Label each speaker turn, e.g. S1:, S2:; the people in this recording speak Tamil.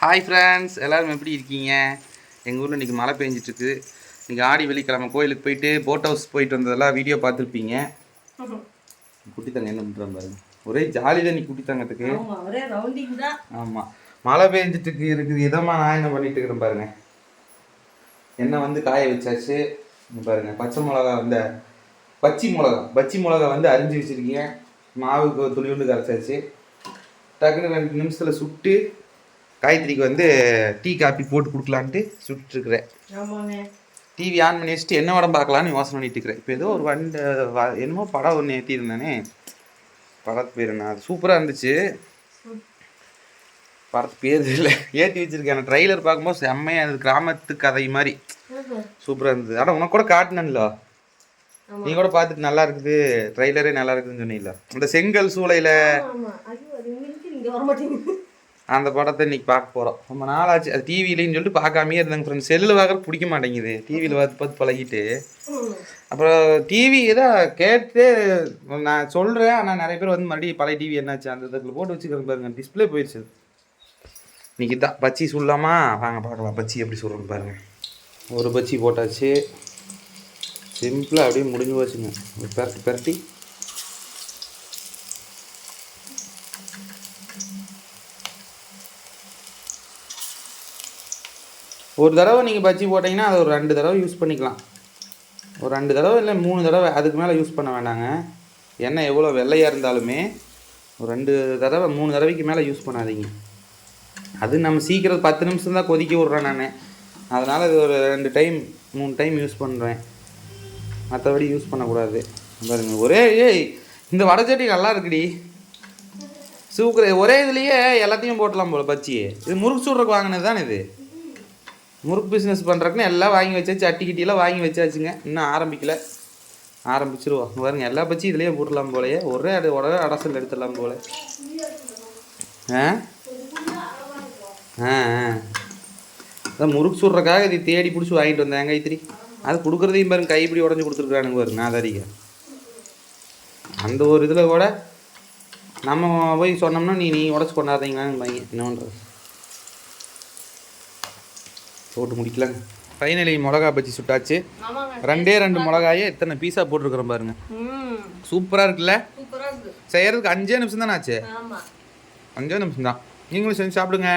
S1: ஹாய் ஃப்ரெண்ட்ஸ் எல்லாரும் எப்படி இருக்கீங்க? எங்கள் ஊரில் இன்றைக்கி மழை பெஞ்சிட்ருக்கு இன்றைக்கி ஆடி வெள்ளிக்கிழமை கோயிலுக்கு போயிட்டு போட் ஹவுஸ் போயிட்டு வந்ததெல்லாம் வீடியோ பார்த்துருப்பீங்க. குட்டித்தங்க என்ன பண்ணுறாங்க பாருங்க. ஒரே ஜாலி தான் நீ
S2: ரவுண்டிங் தான்.
S1: ஆமாம் மழை பெஞ்சிட்டு இருக்குது. இதமாக நான் என்ன பண்ணிட்டு இருக்கிறேன் பாருங்க. எண்ணெய் வந்து காய வச்சாச்சு. பாருங்க பச்சை மிளகா இந்த பச்சி மிளகா பச்சி மிளகா வந்து அரிஞ்சு வச்சிருக்கீங்க. மாவுக்கு ஒரு துளி ஒன்று கரைச்சாச்சு. டக்குன்னு ரெண்டு நிமிஷத்தில் சுட்டு காயத்ரிக்கு வந்து டீ காப்பி போட்டு கொடுக்கலான்ட்டு சுட்டுருக்குறேன் டிவி ஆன் பண்ணி வச்சுட்டு என்ன படம் பார்க்கலான்னு யோசனை பண்ணிட்டு இருக்கிறேன். இப்போ ஏதோ ஒரு வண்டு என்னமோ படம் ஒன்று ஏற்றிருந்தானே படத்து பேர் என்ன? அது சூப்பராக இருந்துச்சு. படத்து பேர் இல்லை ஏற்றி வச்சிருக்கேன். ட்ரைலர் பார்க்கும்போது செம்மையாக இருந்தது. கிராமத்து கதை மாதிரி. சூப்பராக இருந்தது. ஆனால் உனக்கு கூட காட்டினன்ல. நீ கூட பார்த்துட்டு நல்லா இருக்குது. ட்ரைலரே நல்லா இருக்குதுன்னு சொன்னீங்களா அந்த செங்கல் சூளையில் அந்த படத்தை இன்னைக்கு பார்க்க போகிறோம் ரொம்ப நாளாச்சு. அது டிவிலேன்னு சொல்லிட்டு பார்க்காமே இருந்தாங்க ஃப்ரெண்ட்ஸ் செல்லில் பார்க்குறது பிடிக்க மாட்டேங்குது. டிவியில் பார்த்து பார்த்து பழகிட்டு. அப்புறம் டிவி தான் கேட்டு நான் சொல்கிறேன் ஆனால் நிறைய பேர் வந்து மறுபடியும் பழைய டிவி என்னாச்சு? அந்த இதில் போட்டு வச்சுக்கிறேன் பாருங்க. டிஸ்ப்ளே போயிடுச்சு இன்னைக்கு தான் பச்சி சொல்லலாமா வாங்க பார்க்கலாம். பச்சி எப்படி சொல்கிறோம் பாருங்க. ஒரு பச்சி போட்டாச்சு. சிம்பிளாக அப்படியே முடிஞ்சு போச்சுங்க. பெரட்டி பெரட்டி. ஒரு தடவை நீங்கள் பஜ்ஜி போட்டிங்கன்னா அதை ஒரு ரெண்டு தடவை யூஸ் பண்ணிக்கலாம். ஒரு ரெண்டு தடவை இல்லை மூணு தடவை அதுக்கு மேலே யூஸ் பண்ண வேண்டாங்க. எண்ணெய் எவ்வளோ வெள்ளையாக இருந்தாலுமே ஒரு ரெண்டு தடவை மூணு தடவைக்கு மேலே யூஸ் பண்ணாதீங்க. அது நம்ம சீக்கிரம் பத்து நிமிஷம் தான் கொதிக்க விட்றேன் நான். அதனால் இது ஒரு ரெண்டு டைம் மூணு டைம் யூஸ் பண்ணுறேன் மற்றபடி யூஸ் பண்ணக்கூடாது. பாருங்க ஒரே ஏய் இந்த வடச்சட்டி நல்லா இருக்குடி. சூப்பர் ஒரே இதுலேயே எல்லாத்தையும் போட்டலாம் போல பச்சி இது முறுக்கு சுடுறதுக்கு வாங்கினது தானே இது? முறுக்கு பிஸ்னஸ் பண்ணுறக்குன்னு எல்லாம் வாங்கி வச்சாச்சு. அட்டி கிட்டியெல்லாம் வாங்கி வச்சாச்சுங்க. இன்னும் ஆரம்பிக்கல. ஆரம்பிச்சிருவோம் பாருங்க எல்லா பச்சி இதுலேயே போட்டுடலாம் போலயே. ஒரே அடை உடனே அடசல் எடுத்துடலாம் போல. ஆ? ஆ ஆ. அதான் முறுக்கு சுடுறக்காக இதை தேடி பிடிச்சி வாங்கிட்டு வந்தேன் கைத்திரி அது கொடுக்குறதையும் பாருங்க கைப்பிடி உடஞ்சி கொடுத்துருக்குறானுங்க பாருங்க நாதாரிக்க அந்த ஒரு இதில் கூட நம்ம போய் சொன்னோம்னா நீ நீ உடச்சி கொண்டாதீங்களான்னு பையன் என்ன பண்ணுறது போட்டு முடிக்கலாங்க. ஃபைனலி மிளகா பஜ்ஜி சுட்டாச்சு. ரெண்டே ரெண்டு மிளகாயே எத்தனை பீஸா போட்டிருக்கிறோம் பாருங்க. சூப்பராக இருக்குல்ல? செய்யறதுக்கு அஞ்சே நிமிஷம் தானே ஆச்சு? அஞ்சே நிமிஷம் தான். நீங்களும் செஞ்சு சாப்பிடுங்க.